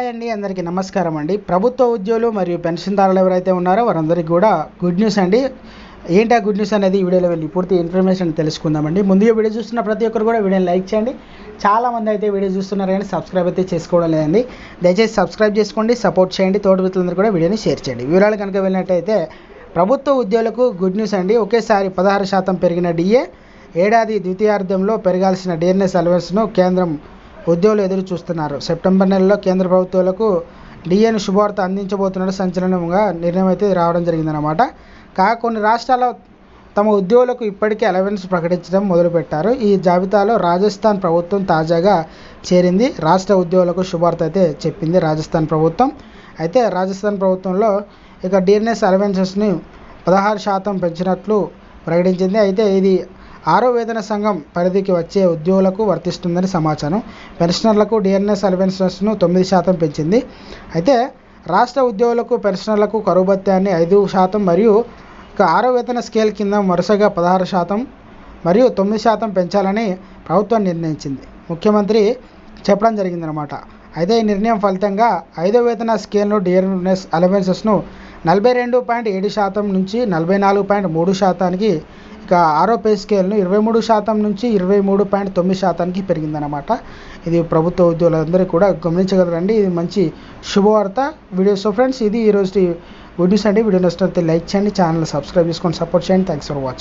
Hi అండి అందరికీ నమస్కారం అండి. ప్రభుత్వ ఉద్యోగులు మరియు పెన్షన్దారులు ఎవరైతే ఉన్నారో వారందరికీ కూడా గుడ్ న్యూస్ అండి. ఏంటి ఆ గుడ్ న్యూస్ అనేది? ఈ వీడియోలో వెళ్ళి పూర్తి ఇన్ఫర్మేషన్ తెలుసుకుందామండి ముందుగా వీడియో చూస్తున్న ప్రతి ఒక్కరు కూడా వీడియోని లైక్ చేయండి. చాలా మంది అయితే వీడియో చూస్తున్నారు కానీ సబ్స్క్రైబ్ అయితే చేసుకోవడం లేదండి. దయచేసి సబ్స్క్రైబ్ చేసుకోండి సపోర్ట్ చేయండి. తోటి మిత్రులందరూ కూడా వీడియోని షేర్ చేయండి. వివరాలు కనుక వెళ్ళినట్టయితే ప్రభుత్వ ఉద్యోగులకు గుడ్ న్యూస్ అండి. ఒకేసారి పదహారు శాతం పెరిగిన డిఏ ఏడాది ద్వితీయార్థంలో పెరగాల్సిన డిఎన్ఎస్ అలవెన్స్ను కేంద్రం ఉద్యోగులు ఎదురు చూస్తున్నారు. సెప్టెంబర్ నెలలో కేంద్ర ప్రభుత్వాలకు డిఎన్ శుభవార్త అందించబోతున్నట్టు సంచలనంగా నిర్ణయం అయితే రావడం జరిగిందనమాట కాగా కొన్ని రాష్ట్రాల తమ ఉద్యోగులకు ఇప్పటికే అలవెన్స్ ప్రకటించడం మొదలుపెట్టారు. ఈ జాబితాలో రాజస్థాన్ ప్రభుత్వం తాజాగా చేరింది. రాష్ట్ర ఉద్యోగులకు శుభార్త అయితే చెప్పింది రాజస్థాన్ ప్రభుత్వం. అయితే రాజస్థాన్ ప్రభుత్వంలో ఇక డిఎన్ఎస్ అలవెన్సెస్ని పదహారు శాతం పెంచినట్లు ప్రకటించింది. అయితే ఇది ఆరో వేతన సంఘం పరిధికి వచ్చే ఉద్యోగులకు వర్తిస్తుందని సమాచారం. పెన్షనర్లకు డిఎన్ఎస్ అలవెన్సెస్ను తొమ్మిది శాతం పెంచింది. అయితే రాష్ట్ర ఉద్యోగులకు పెన్షనర్లకు కరువు భత్యాన్ని ఐదు శాతం మరియు ఆరో వేతన స్కేల్ కింద వరుసగా పదహారు శాతం మరియు తొమ్మిది శాతం పెంచాలని ప్రభుత్వం నిర్ణయించింది. ముఖ్యమంత్రి చెప్పడం జరిగిందనమాట అయితే ఈ నిర్ణయం ఫలితంగా ఐదో వేతన స్కేల్ను డిఎన్ఎస్ అలవెన్సెస్ను నలభై రెండు పాయింట్ ఏడు శాతం నుంచి నలభై నాలుగు పాయింట్ మూడు శాతానికి ఇక ఆరో పే స్కేల్ను ఇరవై మూడు శాతం నుంచి ఇరవై మూడు పాయింట్ తొమ్మిది శాతానికి పెరిగిందనమాట ఇది ప్రభుత్వ ఉద్యోగులందరూ కూడా గమనించగలరండి. ఇది మంచి శుభవార్త. వీడియో సో ఫ్రెండ్స్ ఇది ఈరోజు గుడ్ న్యూస్ అండి. వీడియో నచ్చినట్లయితే లైక్ చేయండి ఛానల్ సబ్స్క్రైబ్ చేసుకొని సపోర్ట్ చేయండి. Thanks for watching.